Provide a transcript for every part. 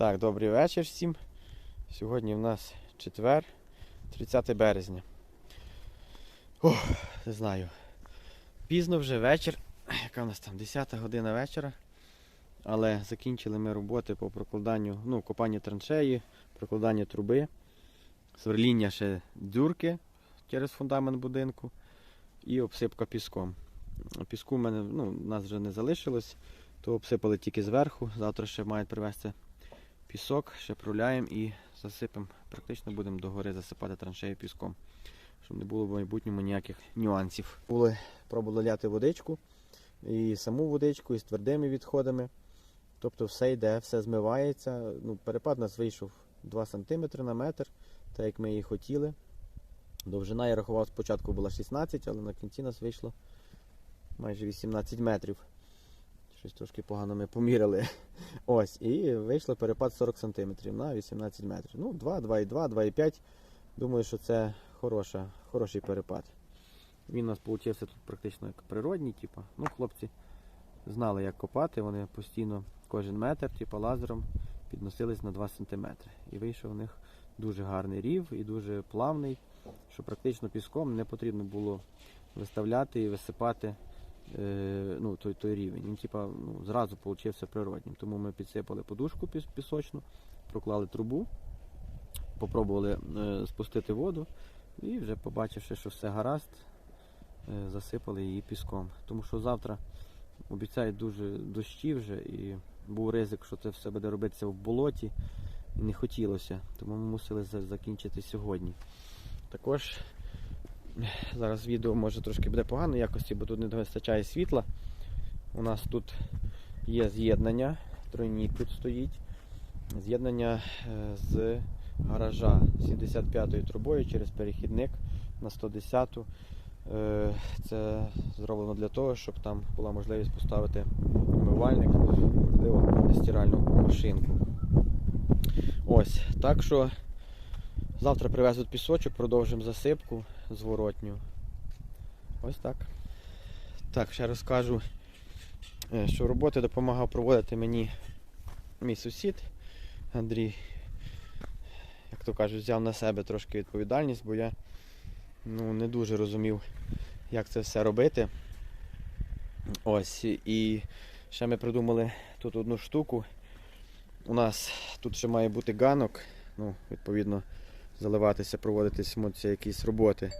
Так, добрий вечір всім. Сьогодні в нас четвер, 30 березня. Ох, не знаю. Пізно вже вечір. Яка в нас там 10 година вечора. Але закінчили ми роботи по прокладанню, ну, копанню траншеї, прокладанню труби, сверління ще дзюрки через фундамент будинку і обсипка піском. Піску в мене ну, у нас вже не залишилось, то обсипали тільки зверху. Завтра ще мають привезти пісок, ще проляємо і засипемо. Практично будемо догори засипати траншею піском, щоб не було в майбутньому ніяких нюансів. Були, пробували ляти водичку, і саму водичку, і з твердими відходами. Тобто все йде, все змивається. Ну, перепад у нас вийшов 2 см на метр, так як ми і хотіли. Довжина я рахував спочатку була 16, але на кінці нас вийшло майже 18 метрів. Щось трошки погано ми поміряли. Ось, і вийшло перепад 40 см на 18 метрів. Ну, 2, 2,2, 2,5. Думаю, що це хороша, хороший перепад. Він у нас вийшов тут практично як природній, типу. Ну, хлопці знали, як копати, вони постійно кожен метр, типу, лазером підносились на 2 см. І вийшов у них дуже гарний рів і дуже плавний, що практично піском не потрібно було виставляти і висипати ну, той, той рівень. Він типа, ну, зразу получився природнім. Тому ми підсипали подушку піс- пісочну, проклали трубу, попробували е, спустити воду і вже побачивши, що все гаразд, е, засипали її піском. Тому що завтра обіцяють дуже дощі вже і був ризик, що це все буде робитися в болоті. І не хотілося, тому ми мусили закінчити сьогодні. Також зараз відео може трошки буде поганої якості, бо тут не вистачає світла. У нас тут є з'єднання, тройнік тут стоїть. З'єднання е, з гаража 75-ю трубою через перехідник на 110-ту. Е, Це зроблено для того, щоб там була можливість поставити умивальник, можливо, стиральну машинку. Ось, так що завтра привезуть пісочок, продовжимо засипку зворотню. Ось так. Так, ще розкажу, е, що роботи допомагав проводити мені мій сусід Андрій. Як то кажуть, взяв на себе трошки відповідальність, бо я ну, не дуже розумів, як це все робити. Ось, і ще ми придумали тут одну штуку. У нас тут ще має бути ганок, ну, відповідно, заливатися, проводитися якісь роботи.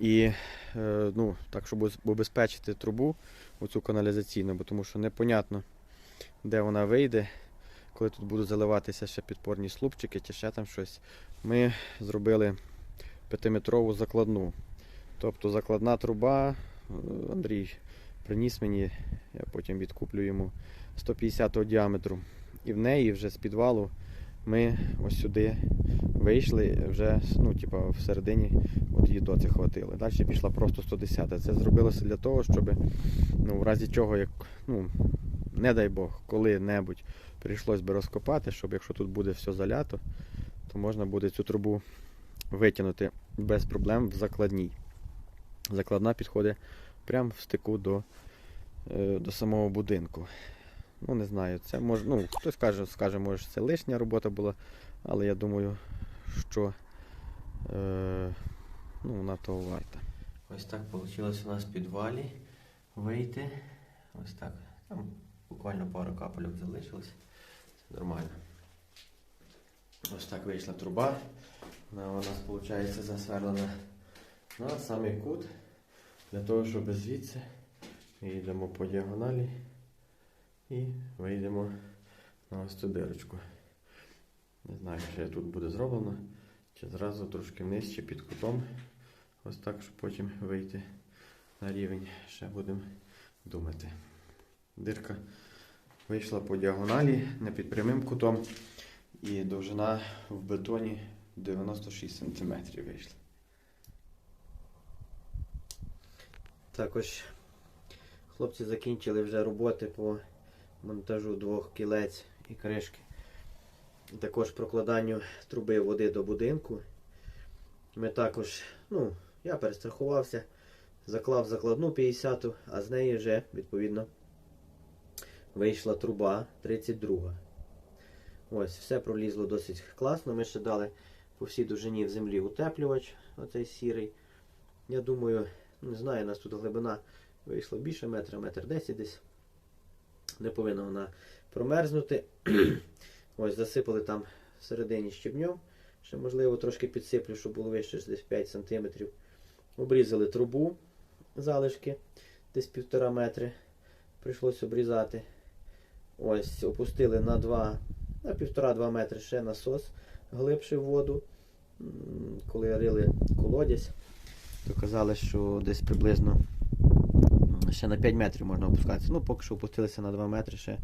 І е, ну, так, щоб обезпечити трубу, оцю каналізаційну, бо тому що непонятно, де вона вийде, коли тут будуть заливатися ще підпорні слупчики чи ще там щось. Ми зробили 5-метрову закладну. Тобто закладна труба, е, Андрій приніс мені, я потім відкуплю йому 150 діаметру. І в неї вже з підвалу ми ось сюди вийшли, вже ну, типа, всередині от її доці хватило. Далі пішла просто 110. Це зробилося для того, щоб ну, в разі чого, як, ну, не дай Бог, коли-небудь прийшлось би розкопати, щоб якщо тут буде все залято, то можна буде цю трубу витягнути без проблем в закладній. Закладна підходить прямо в стику до, е, до самого будинку. Ну, не знаю, це може, ну, хтось каже, скаже, може, це лишня робота була, але я думаю, що е, ну, вона того варта. Ось так вийшло у нас в підвалі вийти. Ось так. Там буквально пару капельок залишилось. Це нормально. Ось так вийшла труба. Вона у нас, виходить, засверлена на самий кут. Для того, щоб звідси ми йдемо по діагоналі і вийдемо на ось цю дирочку. Не знаю, що тут буде зроблено, чи зразу трошки вниз, чи під кутом. Ось так, щоб потім вийти на рівень. Ще будемо думати. Дирка вийшла по діагоналі, не під прямим кутом. І довжина в бетоні 96 см вийшла. Також хлопці закінчили вже роботи по монтажу двох кілець і кришки. Також прокладанню труби води до будинку. Ми також, ну, я перестрахувався, заклав закладну 50, а з неї вже, відповідно, вийшла труба 32. Ось, все пролізло досить класно. Ми ще дали по всій довжині в землі утеплювач, оцей сірий. Я думаю, не знаю, у нас тут глибина вийшла більше метра, метр десять десь. Не повинна вона промерзнути. Ось, засипали там всередині щебнем. Ще, можливо, трошки підсиплю, щоб було вище десь 5 см. Обрізали трубу залишки десь півтора метри. Прийшлось обрізати. Ось, опустили на 2, на півтора-два метри ще насос глибший в воду. Коли рили колодязь, то казали, що десь приблизно ще на 5 метрів можна опускатися. Ну, поки що опустилися на 2 метри, ще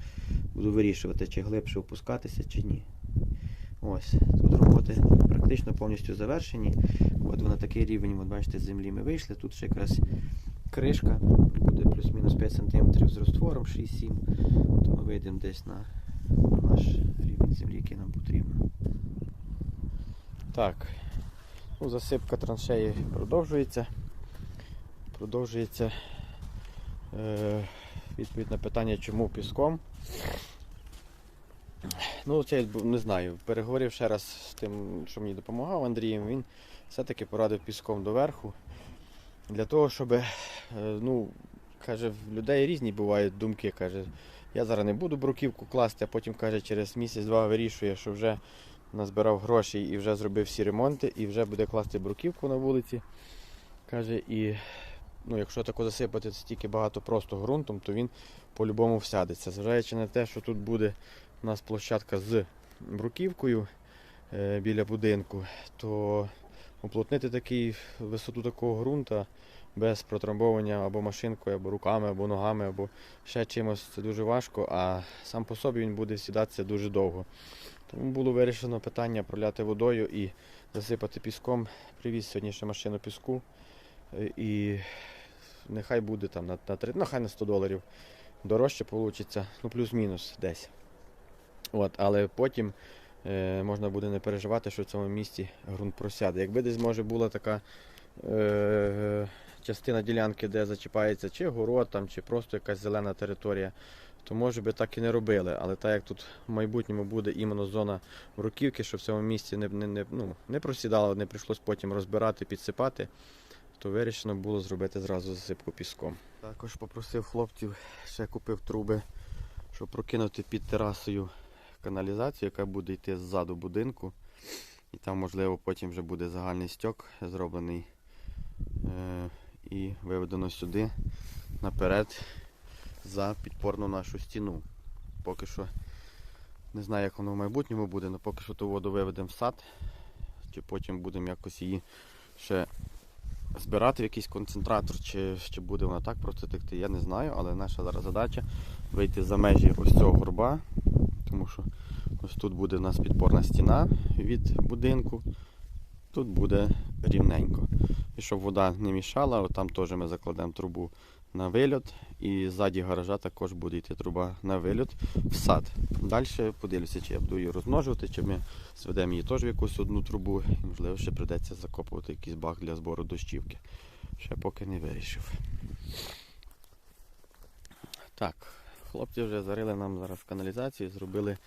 буду вирішувати, чи глибше опускатися, чи ні. Ось, тут роботи практично повністю завершені. От на такий рівень, от бачите, з землі ми вийшли. Тут ще якраз кришка буде плюс-мінус 5 см з розтвором 6-7. То ми вийдемо десь на наш рівень землі, який нам потрібно. Так, ну, засипка траншеї продовжується. Продовжується відповідь на питання, чому піском. Ну, це я не знаю. Переговорив ще раз з тим, що мені допомагав Андрієм, він все-таки порадив піском доверху. Для того, щоб, е, ну, каже, в людей різні бувають думки. Каже, я зараз не буду бруківку класти, а потім каже, через місяць-два вирішує, що вже назбирав гроші і вже зробив всі ремонти, і вже буде класти бруківку на вулиці. Каже, і ну, якщо тако засипати стільки багато просто ґрунтом, то він по-любому всядеться. Зважаючи на те, що тут буде у нас площадка з бруківкою е, біля будинку, то уплотнити такий, висоту такого ґрунта без протрамбовування або машинкою, або руками, або ногами, або ще чимось це дуже важко, а сам по собі він буде сідатися дуже довго. Тому було вирішено питання проляти водою і засипати піском. Привіз сьогодні ще машину піску. е, І нехай буде там на, на, три- ну, хай на 100 доларів дорожче вийде, ну плюс-мінус десь. От, але потім е, можна буде не переживати, що в цьому місці ґрунт просяде. Якби десь може була така е, частина ділянки, де зачіпається чи город, там, чи просто якась зелена територія, то може би так і не робили. Але так як тут в майбутньому буде іменно зона бруківки, що в цьому місці не, не, не, ну, не просідало, не прийшлось потім розбирати, підсипати, то вирішено було зробити зразу засипку піском. Також попросив хлопців, ще купив труби, щоб прокинути під терасою каналізацію, яка буде йти ззаду будинку. І там, можливо, потім вже буде загальний стьок зроблений е- і виведено сюди наперед за підпорну нашу стіну. Поки що не знаю, як воно в майбутньому буде, але поки що ту воду виведемо в сад, чи потім будемо якось її ще збирати якийсь концентратор, чи, чи буде вона так просто текти, я не знаю, але наша зараз задача вийти за межі ось цього горба, тому що ось тут буде у нас підпорна стіна від будинку, тут буде рівненько. І щоб вода не мішала, от там теж ми закладемо трубу на вильот, і ззаді гаража також буде йти труба на вильот в сад. Далі подивлюся, чи я буду її розмножувати, чи ми зведемо її теж в якусь одну трубу, і можливо ще прийдеться закопувати якийсь бак для збору дощівки. Ще поки не вирішив. Так, хлопці вже зарили нам зараз каналізацію, зробили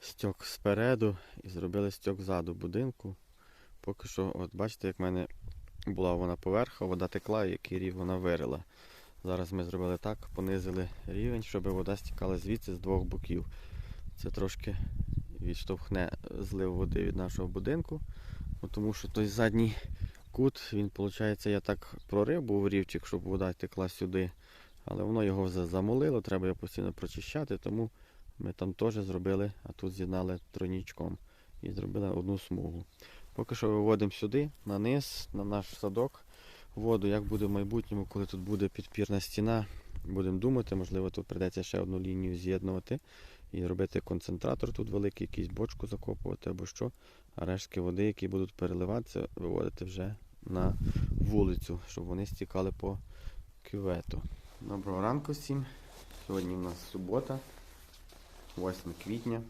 стьок спереду і зробили стьок ззаду будинку. Поки що, от бачите, як в мене була вона поверха, вода текла, який рів вона вирила. Зараз ми зробили так, понизили рівень, щоб вода стікала звідси з двох боків. Це трошки відштовхне злив води від нашого будинку, ну, тому що той задній кут, він, виходить, я так прорив був рівчик, щоб вода текла сюди. Але воно його за- замолило, треба його постійно прочищати, тому ми там теж зробили, а тут з'єднали тройнічком і зробили одну смугу. Поки що виводимо сюди, на низ, на наш садок воду, як буде в майбутньому, коли тут буде підпірна стіна. Будемо думати, можливо, тут прийдеться ще одну лінію з'єднувати і робити концентратор тут великий, якийсь бочку закопувати або що. А рештки води, які будуть переливатися, виводити вже на вулицю, щоб вони стікали по кювету. Доброго ранку всім. Сьогодні у нас субота, 8 квітня.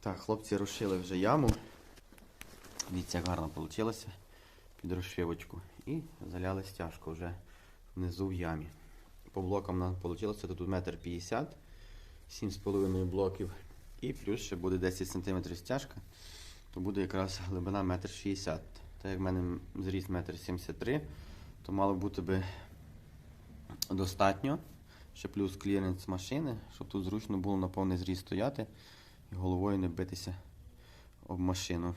Так, хлопці розшили вже яму. Дивіться, як гарно вийшло під розшивочку. І заляли стяжку вже внизу в ямі. По блокам нам вийшло тут метр п'ятдесят, 7,5 блоків І плюс ще буде 10 см стяжка, то буде якраз глибина 1,60 м. Так як в мене зріст 1,73 м, то мало бути би достатньо. Ще плюс кліренс машини, щоб тут зручно було на повний зріст стояти і головою не битися об машину,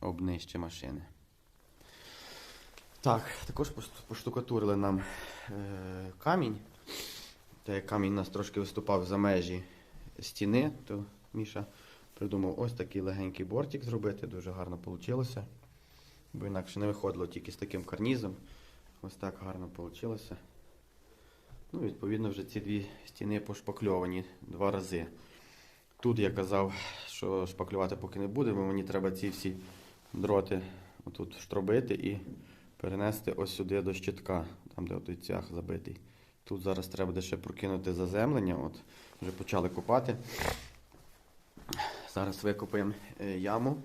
об нижче машини. Так, також поштукатурили нам е, камінь. Та як камінь у нас трошки виступав за межі стіни, то Міша придумав ось такий легенький бортик зробити, дуже гарно вийшло. Бо інакше не виходило тільки з таким карнізом. Ось так гарно вийшло. Ну, відповідно, вже ці дві стіни пошпакльовані два рази. Тут я казав, що шпаклювати поки не буде, бо мені треба ці всі дроти отут штробити і перенести ось сюди до щитка, там де той цях забитий. Тут зараз треба буде ще прокинути заземлення. От, вже почали копати. Зараз викопаємо е, яму,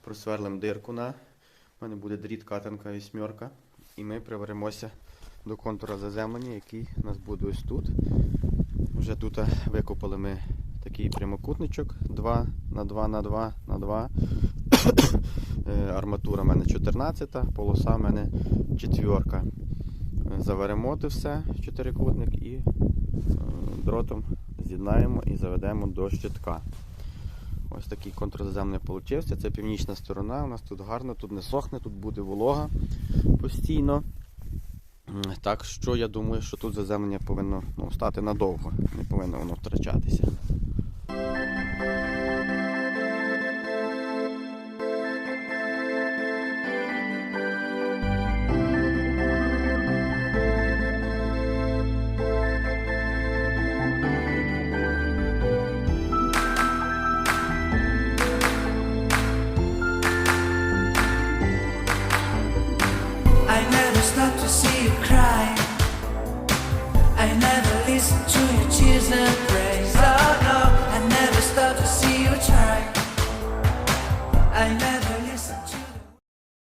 просверлимо дирку на. У мене буде дріт катанка вісьмерка. І ми приваримося до контура заземлення, який у нас буде ось тут. Вже тут е, викопали ми такий прямокутничок 2 на 2 на 2 на 2. Е, Арматура в мене 14, полоса в мене четверка. Е, Заваримо те все, чотирикутник і е, дротом з'єднаємо і заведемо до щитка. Ось такий контрзаземний получився. Це північна сторона. У нас тут гарно, тут не сохне, тут буде волога постійно. Так що я думаю, що тут заземлення повинно ну, стати надовго, не повинно воно втрачатися.